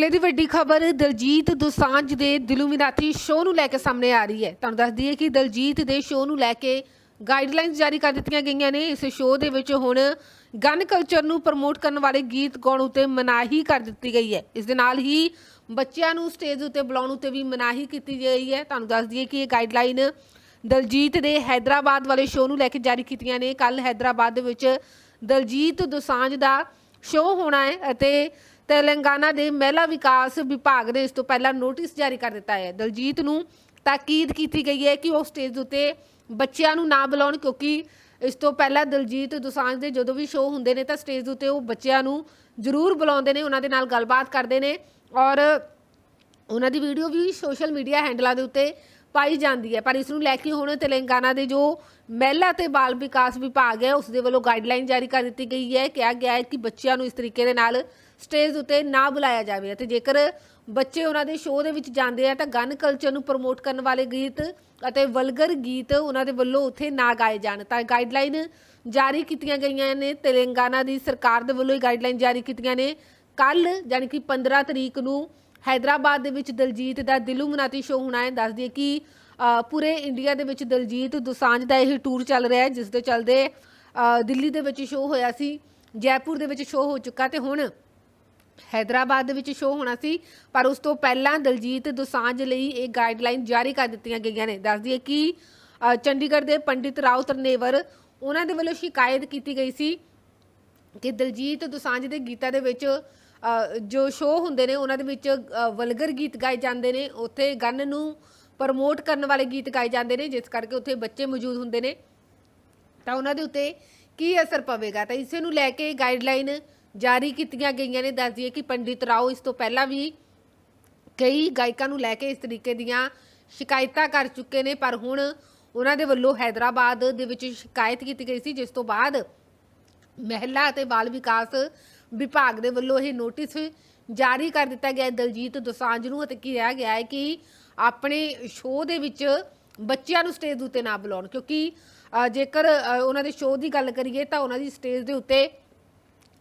ਅਗਲੇ ਦੀ ਵੱਡੀ ਖਬਰ, ਦਲਜੀਤ ਦੋਸਾਂਝ ਦੇ ਦਿਲੂ ਮਿਨਾਤੀ ਸ਼ੋਅ ਨੂੰ ਲੈ ਕੇ ਸਾਹਮਣੇ ਆ ਰਹੀ ਹੈ। ਤੁਹਾਨੂੰ ਦੱਸ ਦਈਏ ਕਿ ਦਲਜੀਤ ਦੇ ਸ਼ੋਅ ਨੂੰ ਲੈ ਕੇ ਗਾਈਡਲਾਈਨਸ ਜਾਰੀ ਕਰ ਦਿੱਤੀਆਂ ਗਈਆਂ ਨੇ। ਇਸ ਸ਼ੋਅ ਦੇ ਵਿੱਚ ਹੁਣ ਗਨ ਕਲਚਰ ਨੂੰ ਪ੍ਰਮੋਟ ਕਰਨ ਵਾਲੇ ਗੀਤ ਗਾਉਣ ਉਤੇ ਮਨਾਹੀ ਕਰ ਦਿੱਤੀ ਗਈ ਹੈ। ਇਸ ਦੇ ਨਾਲ ਹੀ ਬੱਚਿਆਂ ਨੂੰ ਸਟੇਜ ਉਤੇ ਬੁਲਾਉਣ ਉਤੇ ਵੀ ਮਨਾਹੀ ਕੀਤੀ ਗਈ ਹੈ। ਤੁਹਾਨੂੰ ਦੱਸ ਦਈਏ ਕਿ ਇਹ ਗਾਈਡਲਾਈਨ ਦਲਜੀਤ ਦੇ ਹైదరాబాద్ ਵਾਲੇ ਸ਼ੋਅ ਨੂੰ ਲੈ ਕੇ ਜਾਰੀ ਕੀਤੀਆਂ ਨੇ। ਕੱਲ ਹైదరాబాద్ ਦੇ ਵਿੱਚ ਦਲਜੀਤ ਦੋਸਾਂਝ ਦਾ ਸ਼ੋਅ ਹੋਣਾ ਹੈ ਅਤੇ ਤੇਲੰਗਾਨਾ ਦੇ ਮਹਿਲਾ ਵਿਕਾਸ ਵਿਭਾਗ ਨੇ ਇਸ ਤੋਂ ਪਹਿਲਾਂ ਨੋਟਿਸ ਜਾਰੀ ਕਰ ਦਿੱਤਾ ਹੈ। ਦਲਜੀਤ ਨੂੰ ਤਾਕੀਦ ਕੀਤੀ ਗਈ ਹੈ ਕਿ ਉਹ ਸਟੇਜ ਉੱਤੇ ਬੱਚਿਆਂ ਨੂੰ ਨਾ ਬੁਲਾਉਣ, ਕਿਉਂਕਿ ਇਸ ਤੋਂ ਪਹਿਲਾਂ ਦਲਜੀਤ ਦੋਸਾਂਝ ਦੇ ਜਦੋਂ ਵੀ ਸ਼ੋਅ ਹੁੰਦੇ ਨੇ ਤਾਂ ਸਟੇਜ ਉੱਤੇ ਉਹ ਬੱਚਿਆਂ ਨੂੰ ਜ਼ਰੂਰ ਬੁਲਾਉਂਦੇ ਨੇ, ਉਹਨਾਂ ਦੇ ਨਾਲ ਗੱਲਬਾਤ ਕਰਦੇ ਨੇ ਔਰ ਉਹਨਾਂ ਦੀ ਵੀਡੀਓ ਵੀ ਸੋਸ਼ਲ ਮੀਡੀਆ ਹੈਂਡਲਾਂ ਦੇ ਉੱਤੇ ਪਾਈ ਜਾਂਦੀ ਹੈ। ਪਰ ਇਸ ਨੂੰ ਲੈ ਕੇ ਹੁਣ ਤੇਲੰਗਾਨਾ ਦੇ ਜੋ ਮਹਿਲਾ ਤੇ ਬਾਲ ਵਿਕਾਸ ਵਿਭਾਗ ਹੈ, ਉਸ ਦੇ ਵੱਲੋਂ ਗਾਈਡਲਾਈਨ ਜਾਰੀ ਕਰ ਦਿੱਤੀ ਗਈ ਹੈ। ਕਿਹਾ ਗਿਆ ਹੈ ਕਿ ਬੱਚਿਆਂ ਨੂੰ ਇਸ ਤਰੀਕੇ ਦੇ ਨਾਲ ਸਟੇਜ ਉੱਤੇ ਨਾ ਬੁਲਾਇਆ ਜਾਵੇ ਅਤੇ ਜੇਕਰ ਬੱਚੇ ਉਹਨਾਂ ਦੇ ਸ਼ੋਅ ਦੇ ਵਿੱਚ ਜਾਂਦੇ ਆ ਤਾਂ ਗਨ ਕਲਚਰ ਨੂੰ ਪ੍ਰਮੋਟ ਕਰਨ ਵਾਲੇ ਗੀਤ ਅਤੇ ਵਲਗਰ ਗੀਤ ਉਹਨਾਂ ਦੇ ਵੱਲੋਂ ਉੱਥੇ ਨਾ ਗਾਏ ਜਾਣ। ਤਾਂ ਗਾਈਡਲਾਈਨ ਜਾਰੀ ਕੀਤੀਆਂ ਗਈਆਂ ਨੇ। ਤੇਲੰਗਾਨਾ ਦੀ ਸਰਕਾਰ ਦੇ ਵੱਲੋਂ ਇਹ ਗਾਈਡਲਾਈਨ ਜਾਰੀ ਕੀਤੀਆਂ ਨੇ। ਕੱਲ ਯਾਨੀ ਕਿ 15 ਤਰੀਕ ਨੂੰ ਹైదరాబాద్ ਦੇ ਵਿੱਚ ਦਲਜੀਤ ਦਾ ਦਿਲੂ ਮਨਾਤੀ ਸ਼ੋਅ ਹੋਣਾ ਹੈ ਦੱਸਦੀ ਦਈਏ ਕਿ ਪੂਰੇ ਇੰਡੀਆ ਦੇ ਵਿੱਚ ਦਲਜੀਤ ਦੁਸਾਂਝ ਦਾ ਇਹ ਟੂਰ ਚੱਲ ਰਿਹਾ ਹੈ, ਜਿਸ ਦੇ ਚਲਦੇ ਦਿੱਲੀ ਦੇ ਵਿੱਚ ਸ਼ੋਅ ਹੋਇਆ ਸੀ, ਜੈਪੁਰ ਦੇ ਵਿੱਚ ਸ਼ੋਅ ਹੋ ਚੁੱਕਾ ਤੇ ਹੁਣ ਹైదరాబాద్ ਦੇ ਵਿੱਚ ਸ਼ੋਅ ਹੋਣਾ ਸੀ, ਪਰ ਉਸ ਤੋਂ ਪਹਿਲਾਂ ਦਲਜੀਤ ਦੁਸਾਂਝ ਲਈ ਇਹ ਗਾਈਡਲਾਈਨ ਜਾਰੀ ਕਰ ਦਿੱਤੀਆਂ ਗਈਆਂ ਨੇ। ਦੱਸ ਦਈਏ ਕਿ ਚੰਡੀਗੜ੍ਹ ਦੇ ਪੰਡਿਤ ਰਾਉ ਤਰਨੇਵਰ, ਉਹਨਾਂ ਦੇ ਵੱਲੋਂ ਸ਼ਿਕਾਇਤ ਕੀਤੀ ਗਈ ਸੀ ਕਿ ਦਲਜੀਤ ਦੋਸਾਂਝ ਦੇ ਗੀਤਾਂ ਦੇ ਵਿੱਚ ਜੋ ਸ਼ੋਅ ਹੁੰਦੇ ਨੇ, ਉਹਨਾਂ ਦੇ ਵਿੱਚ ਵਲਗਰ ਗੀਤ ਗਾਏ ਜਾਂਦੇ ਨੇ। ਉੱਥੇ ਗਨ ਨੂੰ ਪ੍ਰਮੋਟ ਕਰਨ ਵਾਲੇ ਗੀਤ ਗਾਏ ਜਾਂਦੇ ਨੇ, ਜਿਸ ਕਰਕੇ ਉੱਥੇ ਬੱਚੇ ਮੌਜੂਦ ਹੁੰਦੇ ਨੇ। ਤਾਂ ਉਹਨਾਂ ਦੇ ਉੱਤੇ ਕੀ ਅਸਰ ਪਵੇਗਾ? ਤਾਂ ਇਸੇ ਨੂੰ ਲੈ ਕੇ ਗਾਈਡਲਾਈਨ ਜਾਰੀ ਕੀਤੀਆਂ ਗਈਆਂ ਨੇ। ਦੱਸ ਦਈਏ ਕਿ ਪੰਡਿਤ ਰਾਓ ਇਸ ਤੋਂ ਪਹਿਲਾਂ ਵੀ ਕਈ ਗਾਇਕਾਂ ਨੂੰ ਲੈ ਕੇ ਇਸ ਤਰੀਕੇ ਦੀਆਂ ਸ਼ਿਕਾਇਤਾਂ ਕਰ ਚੁੱਕੇ ਨੇ, ਪਰ ਹੁਣ ਉਹਨਾਂ ਦੇ ਵੱਲੋਂ ਹੈਦਰਾਬਾਦ ਦੇ ਵਿੱਚ ਸ਼ਿਕਾਇਤ ਕੀਤੀ ਗਈ ਸੀ, ਜਿਸ ਤੋਂ ਬਾਅਦ ਮਹਿਲਾ ਅਤੇ ਬਾਲ ਵਿਕਾਸ ਵਿਭਾਗ ਦੇ ਵੱਲੋਂ ਇਹ ਨੋਟਿਸ ਜਾਰੀ ਕਰ ਦਿੱਤਾ ਗਿਆ ਹੈ। ਦਲਜੀਤ ਦੋਸਾਂਝ ਨੂੰ ਅਤੇ ਕਿਹਾ ਗਿਆ ਹੈ ਕਿ ਆਪਣੇ ਸ਼ੋਅ ਦੇ ਵਿੱਚ ਬੱਚਿਆਂ ਨੂੰ ਸਟੇਜ ਉੱਤੇ ਨਾ ਬੁਲਾਉਣ ਕਿਉਂਕਿ ਜੇਕਰ ਉਹਨਾਂ ਦੇ ਸ਼ੋਅ ਦੀ ਗੱਲ ਕਰੀਏ ਤਾਂ ਉਹਨਾਂ ਦੀ ਸਟੇਜ ਦੇ ਉੱਤੇ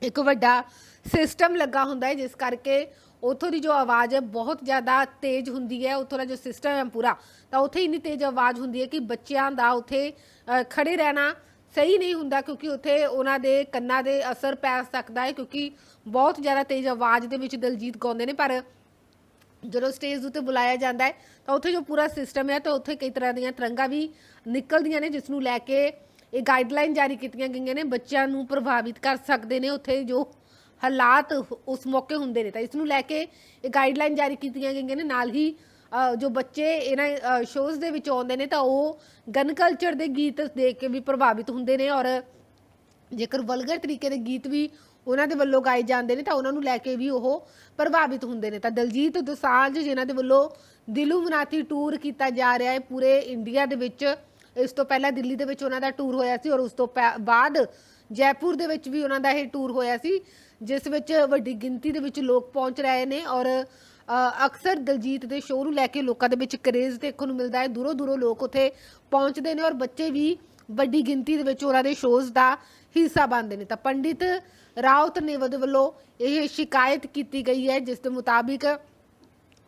ਇੱਕ ਵੱਡਾ ਸਿਸਟਮ ਲੱਗਾ ਹੁੰਦਾ ਹੈ ਜਿਸ ਕਰਕੇ ਉੱਥੋਂ ਦੀ ਜੋ ਆਵਾਜ਼ ਹੈ ਬਹੁਤ ਜ਼ਿਆਦਾ ਤੇਜ਼ ਹੁੰਦੀ ਹੈ। ਉੱਥੋਂ ਦਾ ਜੋ ਸਿਸਟਮ ਹੈ ਪੂਰਾ ਤਾਂ ਉੱਥੇ ਇੰਨੀ ਤੇਜ਼ ਆਵਾਜ਼ ਹੁੰਦੀ ਹੈ ਕਿ ਬੱਚਿਆਂ ਦਾ ਉੱਥੇ ਅ, ਖੜੇ ਰਹਿਣਾ ਸਹੀ ਨਹੀਂ ਹੁੰਦਾ ਕਿਉਂਕਿ ਉੱਥੇ ਉਹਨਾਂ ਦੇ ਕੰਨਾਂ ਦੇ ਅਸਰ ਪੈ ਸਕਦਾ ਹੈ ਕਿਉਂਕਿ ਬਹੁਤ ਜ਼ਿਆਦਾ ਤੇਜ਼ ਆਵਾਜ਼ ਦੇ ਵਿੱਚ ਦਲਜੀਤ ਗਾਉਂਦੇ ਨੇ, ਪਰ ਜਦੋਂ ਸਟੇਜ ਉੱਤੇ ਬੁਲਾਇਆ ਜਾਂਦਾ ਹੈ, ਤਾਂ ਉੱਥੇ ਜੋ ਪੂਰਾ ਸਿਸਟਮ ਹੈ, ਤਾਂ ਉੱਥੇ ਕਈ ਤਰ੍ਹਾਂ ਦੀਆਂ ਤਰੰਗਾਂ ਵੀ ਨਿਕਲਦੀਆਂ ਨੇ ਜਿਸ ਨੂੰ ਲੈ ਕੇ ਇਹ ਗਾਈਡਲਾਈਨ ਜਾਰੀ ਕੀਤੀਆਂ ਗਈਆਂ ਨੇ, ਬੱਚਿਆਂ ਨੂੰ ਪ੍ਰਭਾਵਿਤ ਕਰ ਸਕਦੇ ਨੇ ਉੱਥੇ ਜੋ ਹਾਲਾਤ ਉਸ ਮੌਕੇ ਹੁੰਦੇ ਨੇ। ਤਾਂ ਇਸ ਨੂੰ ਲੈ ਕੇ ਇਹ ਗਾਈਡਲਾਈਨ ਜਾਰੀ ਕੀਤੀਆਂ ਗਈਆਂ ਨੇ, ਨਾਲ ਹੀ ਜੋ ਬੱਚੇ ਇਹਨਾਂ ਸ਼ੋਜ਼ ਦੇ ਵਿੱਚ ਆਉਂਦੇ ਨੇ ਤਾਂ ਉਹ ਗਨ ਕਲਚਰ ਦੇ ਗੀਤ ਦੇਖ ਕੇ ਵੀ ਪ੍ਰਭਾਵਿਤ ਹੁੰਦੇ ਨੇ ਔਰ ਜੇਕਰ ਵਲਗਰ ਤਰੀਕੇ ਦੇ ਗੀਤ ਵੀ ਉਹਨਾਂ ਦੇ ਵੱਲੋਂ ਗਾਏ ਜਾਂਦੇ ਨੇ ਤਾਂ ਉਹਨਾਂ ਨੂੰ ਲੈ ਕੇ ਵੀ ਉਹ ਪ੍ਰਭਾਵਿਤ ਹੁੰਦੇ ਨੇ। ਤਾਂ ਦਲਜੀਤ ਦੋਸਾਂਝ ਜਿਨ੍ਹਾਂ ਦੇ ਵੱਲੋਂ ਦਿਲੂ ਮਨਾਤੀ ਟੂਰ ਕੀਤਾ ਜਾ ਰਿਹਾ ਹੈ ਪੂਰੇ ਇੰਡੀਆ ਦੇ ਵਿੱਚ, ਇਸ ਤੋਂ ਪਹਿਲਾਂ ਦਿੱਲੀ ਦੇ ਵਿੱਚ ਉਹਨਾਂ ਦਾ ਟੂਰ ਹੋਇਆ ਸੀ ਔਰ ਉਸ ਤੋਂ ਪੈ- ਬਾਅਦ ਜੈਪੁਰ ਦੇ ਵਿੱਚ ਵੀ ਉਹਨਾਂ ਦਾ ਇਹ ਟੂਰ ਹੋਇਆ ਸੀ, ਜਿਸ ਵਿੱਚ ਵੱਡੀ ਗਿਣਤੀ ਦੇ ਵਿੱਚ ਲੋਕ ਪਹੁੰਚ ਰਹੇ ਨੇ ਔਰ ਅਕਸਰ ਦਲਜੀਤ ਦੇ ਸ਼ੋਅ ਨੂੰ ਲੈ ਕੇ ਲੋਕਾਂ ਦੇ ਵਿੱਚ ਕਰੇਜ਼ ਦੇਖਣ ਨੂੰ ਮਿਲਦਾ ਹੈ। ਦੂਰੋਂ ਦੂਰੋਂ ਲੋਕ ਉੱਥੇ ਪਹੁੰਚਦੇ ਨੇ ਔਰ ਬੱਚੇ ਵੀ ਵੱਡੀ ਗਿਣਤੀ ਦੇ ਵਿੱਚ ਉਹਨਾਂ ਦੇ ਸ਼ੋਅਜ਼ ਦਾ ਹਿੱਸਾ ਬਣਦੇ ਨੇ। ਤਾਂ ਪੰਡਿਤ ਰਾਉਤ ਨੇ ਵੱਲੋਂ ਇਹ ਸ਼ਿਕਾਇਤ ਕੀਤੀ ਗਈ ਹੈ, ਜਿਸ ਦੇ ਮੁਤਾਬਿਕ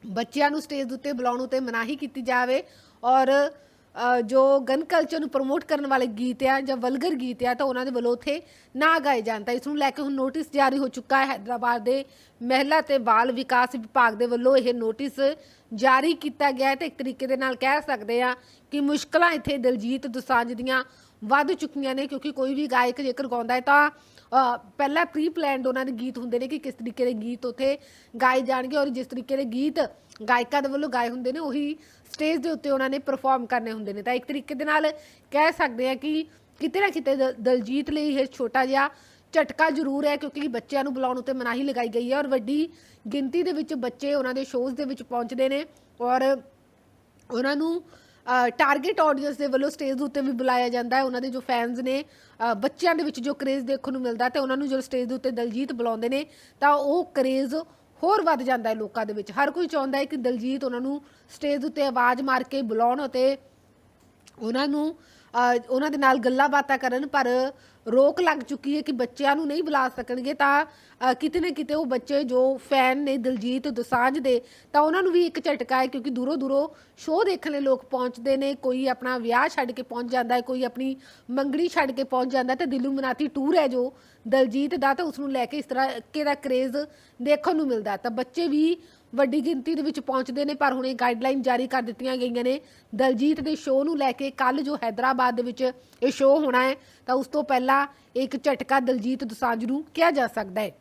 ਬੱਚਿਆਂ ਨੂੰ ਸਟੇਜ ਉੱਤੇ ਬੁਲਾਉਣ ਉਤੇ ਮਨਾਹੀ ਕੀਤੀ ਜਾਵੇ ਔਰ ਜੋ ਗਨ ਕਲਚਰ ਨੂੰ ਪ੍ਰਮੋਟ ਕਰਨ ਵਾਲੇ ਗੀਤ ਆ ਜਾਂ ਵਲਗਰ ਗੀਤ ਆ ਤਾਂ ਉਹਨਾਂ ਦੇ ਵੱਲੋਂ ਉੱਥੇ ਨਾ ਗਾਏ ਜਾਣ ਤਾਂ ਇਸ ਨੂੰ ਲੈ ਕੇ ਹੁਣ ਨੋਟਿਸ ਜਾਰੀ ਹੋ ਚੁੱਕਾ ਹੈ। ਹైదరాబాద్ ਦੇ ਮਹਿਲਾ ਤੇ ਬਾਲ ਵਿਕਾਸ ਵਿਭਾਗ ਦੇ ਵੱਲੋਂ ਇਹ ਨੋਟਿਸ ਜਾਰੀ ਕੀਤਾ ਗਿਆ ਹੈ ਤੇ ਇੱਕ ਤਰੀਕੇ ਦੇ ਨਾਲ ਕਹਿ ਸਕਦੇ ਆ ਕਿ ਮੁਸ਼ਕਲਾਂ ਇੱਥੇ ਦਿਲਜੀਤ ਦੋਸਾਂਝ ਦੀਆਂ ਵੱਧ ਚੁੱਕੀਆਂ ਨੇ, ਕਿਉਂਕਿ ਕੋਈ ਵੀ ਗਾਇਕ ਜੇਕਰ ਗਾਉਂਦਾ ਹੈ ਤਾਂ ਪਹਿਲਾਂ ਪ੍ਰੀ ਪਲਾਨਡ ਉਹਨਾਂ ਦੇ ਗੀਤ ਹੁੰਦੇ ਨੇ ਕਿ ਕਿਸ ਤਰੀਕੇ ਦੇ ਗੀਤ ਉੱਥੇ ਗਾਏ ਜਾਣਗੇ ਔਰ ਜਿਸ ਤਰੀਕੇ ਦੇ ਗੀਤ ਗਾਇਕਾਂ ਦੇ ਵੱਲੋਂ ਗਾਏ ਹੁੰਦੇ ਨੇ, ਉਹੀ ਸਟੇਜ ਦੇ ਉੱਤੇ ਉਹਨਾਂ ਨੇ ਪਰਫਾਰਮ ਕਰਨੇ ਹੁੰਦੇ ਨੇ। ਤਾਂ ਇੱਕ ਤਰੀਕੇ ਦੇ ਨਾਲ ਕਹਿ ਸਕਦੇ ਆ ਕਿ ਕਿਤੇ ਨਾ ਕਿਤੇ ਦ- ਦਲਜੀਤ ਲਈ ਇਹ ਛੋਟਾ ਜਿਹਾ ਝਟਕਾ ਜ਼ਰੂਰ ਹੈ ਕਿਉਂਕਿ ਬੱਚਿਆਂ ਨੂੰ ਬੁਲਾਉਣ ਉੱਤੇ ਮਨਾਹੀ ਲਗਾਈ ਗਈ ਹੈ ਔਰ ਵੱਡੀ ਗਿਣਤੀ ਦੇ ਵਿੱਚ ਬੱਚੇ ਉਹਨਾਂ ਦੇ ਸ਼ੋਅਜ਼ ਦੇ ਵਿੱਚ ਪਹੁੰਚਦੇ ਨੇ ਔਰ ਉਹਨਾਂ ਨੂੰ ਟਾਰਗੇਟ ਆਡੀਅנס ਦੇ ਵੱਲੋਂ ਸਟੇਜ ਦੇ ਉੱਤੇ ਵੀ ਬੁਲਾਇਆ ਜਾਂਦਾ ਹੈ। ਉਹਨਾਂ ਦੇ ਜੋ ਫੈਨਸ ਨੇ ਬੱਚਿਆਂ ਦੇ ਵਿੱਚ ਜੋ ਕਰੇਜ਼ ਦੇਖਣ ਨੂੰ ਮਿਲਦਾ ਤੇ ਉਹਨਾਂ ਨੂੰ ਜਦੋਂ ਸਟੇਜ ਦੇ ਉੱਤੇ ਦਲਜੀਤ ਬੁਲਾਉਂਦੇ ਨੇ ਤਾਂ ਉਹ ਕਰੇਜ਼ ਹੋਰ ਵੱਧ ਜਾਂਦਾ ਹੈ ਲੋਕਾਂ ਦੇ ਵਿੱਚ। ਹਰ ਕੋਈ ਚਾਹੁੰਦਾ ਹੈ ਕਿ ਦਲਜੀਤ ਉਹਨਾਂ ਨੂੰ ਸਟੇਜ ਉੱਤੇ ਆਵਾਜ਼ ਮਾਰ ਕੇ ਬੁਲਾਉਣ ਅਤੇ ਉਹਨਾਂ ਨੂੰ ਉਹਨਾਂ ਦੇ ਨਾਲ ਗੱਲਾਂ ਬਾਤਾਂ ਕਰਨ, ਪਰ ਰੋਕ ਲੱਗ ਚੁੱਕੀ ਹੈ ਕਿ ਬੱਚਿਆਂ ਨੂੰ ਨਹੀਂ ਬੁਲਾ ਸਕਣਗੇ। ਤਾਂ ਕਿਤੇ ਨਾ ਕਿਤੇ ਉਹ ਬੱਚੇ ਜੋ ਫੈਨ ਨੇ ਦਿਲਜੀਤ ਦੋਸਾਂਝ ਦੇ, ਤਾਂ ਉਹਨਾਂ ਨੂੰ ਵੀ ਇੱਕ ਝਟਕਾ ਹੈ, ਕਿਉਂਕਿ ਦੂਰੋਂ ਦੂਰੋਂ ਸ਼ੋਅ ਦੇਖਣ ਲਈ ਲੋਕ ਪਹੁੰਚਦੇ ਨੇ। ਕੋਈ ਆਪਣਾ ਵਿਆਹ ਛੱਡ ਕੇ ਪਹੁੰਚ ਜਾਂਦਾ ਹੈ, ਕੋਈ ਆਪਣੀ ਮੰਗਣੀ ਛੱਡ ਕੇ ਪਹੁੰਚ ਜਾਂਦਾ ਹੈ, ਤੇ ਦਿਲੂ ਮਨਾਤੀ ਟੂਰ ਹੈ ਜੋ ਦਲਜੀਤ ਦਾ, ਤਾਂ ਉਸ ਨੂੰ ਲੈ ਕੇ ਇਸ ਤਰ੍ਹਾਂ ਇੱਕੇ ਦਾ ਕਰੇਜ਼ ਦੇਖਣ ਨੂੰ ਮਿਲਦਾ ਤਾਂ ਬੱਚੇ ਵੀ ਵੱਡੀ ਗਿਣਤੀ ਦੇ ਵਿੱਚ ਪਹੁੰਚਦੇ ਨੇ, ਪਰ ਹੁਣ ਇਹ ਗਾਈਡਲਾਈਨ ਜਾਰੀ ਕਰ ਦਿੱਤੀਆਂ ਗਈਆਂ ਨੇ। ਦਲਜੀਤ ਦੇ ਸ਼ੋਅ ਨੂੰ ਲੈ ਕੇ ਕੱਲ ਜੋ ਹੈਦਰਾਬਾਦ ਦੇ ਵਿੱਚ ਇਹ ਸ਼ੋਅ ਹੋਣਾ ਹੈ, ਤਾਂ ਉਸ ਤੋਂ ਪਹਿਲਾਂ ਇੱਕ ਝਟਕਾ ਦਲਜੀਤ ਦੋਸਾਂਝ ਨੂੰ ਕਿਹਾ ਜਾ ਸਕਦਾ ਹੈ।